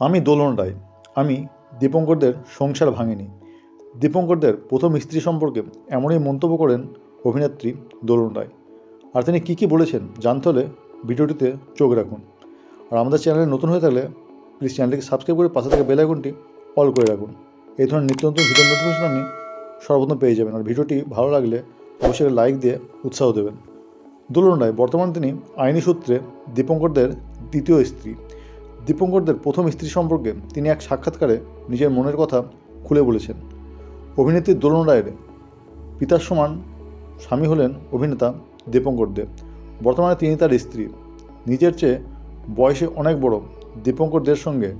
আমি দোলন রায় আমি দীপঙ্করদের সংসার ভাঙিনি। দীপঙ্করদের প্রথম স্ত্রী সম্পর্কে এমনই মন্তব্য করেন অভিনেত্রী দোলন রায় আর তিনি কী কী বলেছেন জানতে হলে ভিডিওটিতে চোখ রাখুন। আর আমাদের চ্যানেলে নতুন হয়ে থাকলে প্লিজ চ্যানেলটিকে সাবস্ক্রাইব করে পাশে থাকা বেল আইকনটি অল করে রাখুন। এই ধরনের নিত্য নতুন ভিডিও নোটিফিকেশন আপনি সর্বপ্রথম পেয়ে যাবেন। আর ভিডিওটি ভালো লাগলে অবশ্যই লাইক দিয়ে উৎসাহ দেবেন। দোলন রায় বর্তমানে তিনি আইনি সূত্রে দীপঙ্করদের দ্বিতীয় স্ত্রী। দীপঙ্করদের প্রথম স্ত্রী সম্পর্কে তিনি এক সাক্ষাৎকারে নিজের মনের কথা খুলে বলেছেন। অভিনেত্রী দোলন রায়ের পিতার সমান স্বামী হলেন অভিনেতা দীপঙ্কর দেব বর্তমানে তিনি তার স্ত্রী। নিজের চেয়ে বয়সে অনেক বড় দীপঙ্কর দের সঙ্গে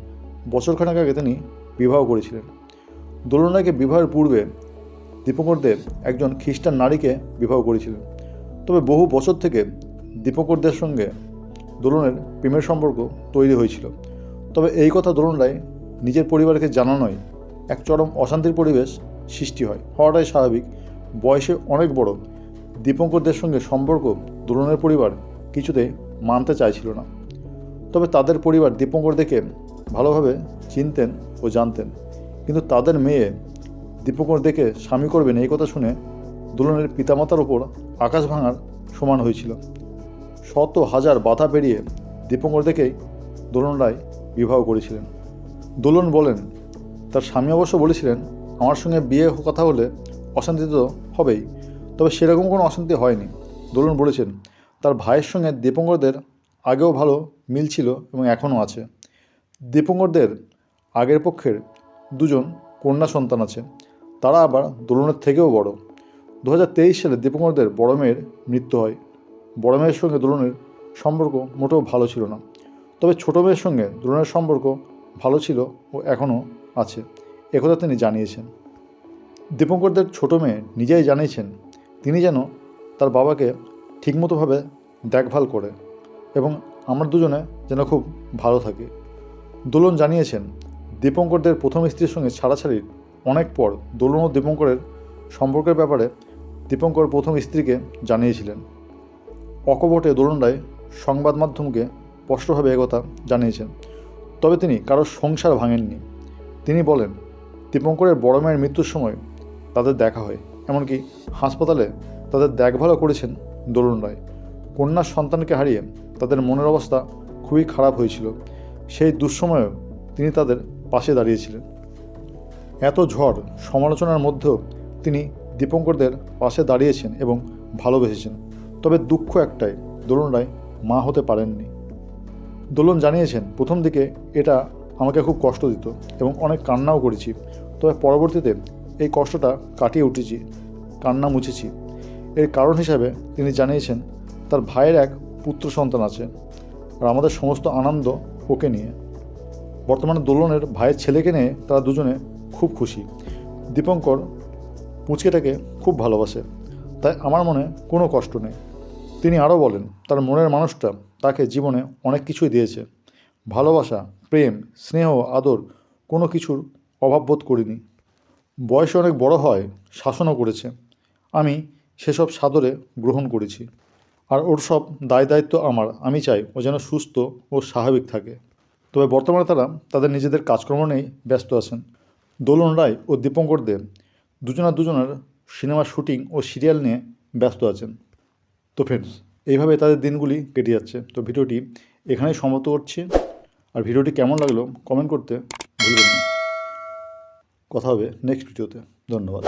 বছরখানেক আগে তিনি বিবাহ করেছিলেন। দোলন রায়কে বিবাহের পূর্বে দীপঙ্কর দেব একজন খ্রিস্টান নারীকে বিবাহ করেছিলেন। তবে বহু বছর থেকে দীপঙ্করদের সঙ্গে দোলনের প্রেমের সম্পর্ক তৈরি হয়েছিল। তবে এই কথা দোলন রায় নিজের পরিবারকে জানানোয় এক চরম অশান্তির পরিবেশ সৃষ্টি হয়। হওয়াটাই স্বাভাবিক। বয়সে অনেক বড় দীপঙ্করদের সঙ্গে সম্পর্ক দোলনের পরিবার কিছুতে মানতে চাইছিল না। তবে তাদের পরিবার দীপঙ্কর দেখে ভালোভাবে চিনতেন ও জানতেন। কিন্তু তাদের মেয়ে দীপঙ্কর দেখে স্বামী করবেন এই কথা শুনে দোলনের পিতামাতার ওপর আকাশ ভাঙার সমান হয়েছিল। শত হাজার বাধা পেরিয়ে দীপঙ্কর দেখেই দোলন রায় বিবাহ করেছিলেন। দোলন বলেন, তার স্বামী অবশ্য বলেছিলেন, আমার সঙ্গে বিয়ে কথা হলে অশান্তি তো হবেই, তবে সেরকম কোনো অশান্তি হয়নি। দোলন বলেছেন, তার ভাইয়ের সঙ্গে দীপঙ্করদের আগেও ভালো মিল ছিল এবং এখনও আছে। দীপঙ্করদের আগের পক্ষের দুজন কন্যা সন্তান আছে, তারা আবার দোলনের থেকেও বড়। দু হাজার তেইশ সালে দীপঙ্করদের বড় মেয়ের মৃত্যু হয়। বড় মেয়ের সঙ্গে দোলনের সম্পর্ক মোটেও ভালো ছিল না। তবে ছোট মেয়ের সঙ্গে দোলনের সম্পর্ক ভালো ছিল ও এখনও আছে। একথা তিনি জানিয়েছেন। দীপঙ্করদের ছোট মেয়ে নিজেই জানিয়েছেন, তিনি যেন তার বাবাকে ঠিকমতোভাবে দেখভাল করে এবং আমরা দুজনে যেন খুব ভালো থাকি। দোলন জানিয়েছেন, দীপঙ্করদের প্রথম স্ত্রীর সঙ্গে ছাড়াছাড়ির অনেক পর দোলন ও দীপঙ্করের সম্পর্কের ব্যাপারে দীপঙ্কর প্রথম স্ত্রীকে জানিয়েছিলেন। অকপটে দোলন রায় সংবাদ মাধ্যমকে স্পষ্টভাবে একথা জানিয়েছেন। তবে তিনি কারোর সংসার ভাঙেননি। তিনি বলেন দীপঙ্করের বড় মায়ের মৃত্যুর সময় তাদের দেখা হয়, এমনকি হাসপাতালে তাদের দেখভালও করেছেন দোলন রায় কন্যার সন্তানকে হারিয়ে তাদের মনের অবস্থা খুবই খারাপ হয়েছিল। সেই দুঃসময়েও তিনি তাদের পাশে দাঁড়িয়েছিলেন। এত ঝড় সমালোচনার মধ্যেও তিনি দীপঙ্করদের পাশে দাঁড়িয়েছেন এবং ভালোবেসেছেন। তবে দুঃখ একটাই দোলন রায় মা হতে পারেননি। দোলন জানিয়েছেন, প্রথম দিকে এটা আমাকে খুব কষ্ট দিত এবং অনেক কান্নাও করেছি। তবে পরবর্তীতে এই কষ্টটা কাটিয়ে উঠেছি, কান্না মুছেছি। এর কারণ হিসাবে তিনি জানিয়েছেন, তার ভাইয়ের এক পুত্র সন্তান আছে আর আমাদের সমস্ত আনন্দ ওকে নিয়ে। বর্তমানে দোলনের ভাইয়ের ছেলেকে নিয়ে তারা দুজনে খুব খুশি। দীপঙ্কর পুচকেটাকে খুব ভালোবাসে। তাই আমার মনে কোনো কষ্ট নেই। তিনি আরও বলেন, তার মনের মানুষটা তাকে জীবনে অনেক কিছুই দিয়েছে। ভালোবাসা, প্রেম, স্নেহ, আদর কোনো কিছুর অভাব বোধ করিনি। বয়সে অনেক বড় হয়, শাসনও করেছে। আমি সেসব সাদরে গ্রহণ করেছি। আর ওর সব দায় দায়িত্ব আমার। আমি চাই ও যেন সুস্থ ও স্বাভাবিক থাকে। তবে বর্তমানে তারা তাদের নিজেদের কাজকর্ম নিয়েই ব্যস্ত আছেন। দোলন রায় ও দীপঙ্কর দেব দুজনা দুজনের সিনেমার শুটিং ও সিরিয়াল নিয়ে ব্যস্ত আছেন। তো ফ্রেন্ডস এইভাবে তাদের দিনগুলি কেটে যাচ্ছে। তো ভিডিওটি এখানেই সমাপ্ত করছি। আর ভিডিওটি কেমন লাগল কমেন্ট করতে ভুলবেন না। কথা হবে নেক্সট ভিডিওতে ধন্যবাদ।